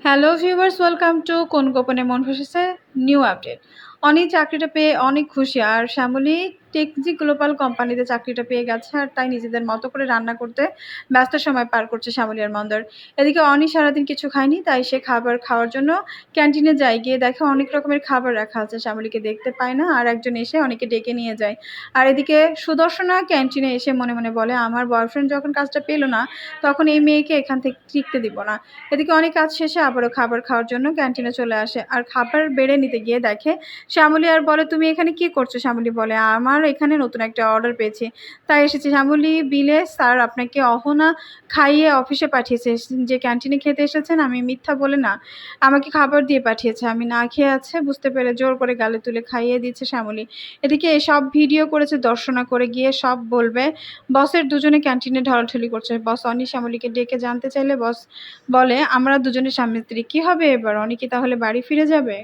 Hello viewers welcome to কোন গোপনে মন ফসেছে নিউ আপডেট অনেক চাকরিটা পেয়ে অনেক খুশি, আর শ্যামলী টেকজি গ্লোবাল কোম্পানিতে চাকরিটা পেয়ে গেছে আর তাই নিজেদের মতো করে রান্না করতে ব্যস্ত সময় পার করছে শ্যামলিয়ার মন্দর। এদিকে অনি সারাদিন কিছু খায়নি, তাই সে খাবার খাওয়ার জন্য ক্যান্টিনে যায়। গিয়ে দেখে অনেক রকমের খাবার রাখা আছে, শ্যামলীকে দেখতে পায় না আর একজন এসে অনেকে ডেকে নিয়ে যায়। আর এদিকে সুদর্শনা ক্যান্টিনে এসে মনে মনে বলে, আমার বয়ফ্রেন্ড যখন কাজটা পেল না, তখন এই মেয়েকে এখান থেকে টিকতে দিব না। এদিকে অনেক কাজ শেষে আবারও খাবার খাওয়ার জন্য ক্যান্টিনে চলে আসে। আর খাবার বেড়ে নিতে গিয়ে দেখে, শ্যামলী আর বলে, তুমি এখানে কি করছ? শ্যামলী বলে, আমার এখানে নতুন একটা অর্ডার পেয়েছি। তাই এসেছি। শ্যামলী বিলে স্যার আপনাকে অহনা খাইয়ে অফিসে পাঠিয়েছে। যে ক্যান্টিনে খেতে এসেছেন, আমি মিথ্যা বলে না, আমাকে খাবার দিয়ে পাঠিয়েছে। আমি না খেয়ে আছে, বুঝতে পেরে জোর করে গালে তুলে খাইয়ে দিচ্ছে শ্যামলী। এদিকে সব ভিডিও করেছে, দর্শনা করে গিয়ে সব বলবে। বসের দুজনে ক্যান্টিনে ঢলাঢলি করছে। বস অনি শ্যামলীকে ডেকে জানতে চাইলে বস বলে, আমরা দুজনে স্বামী স্ত্রী, কী হবে এবার? অনি কি তাহলে বাড়ি ফিরে যাবে?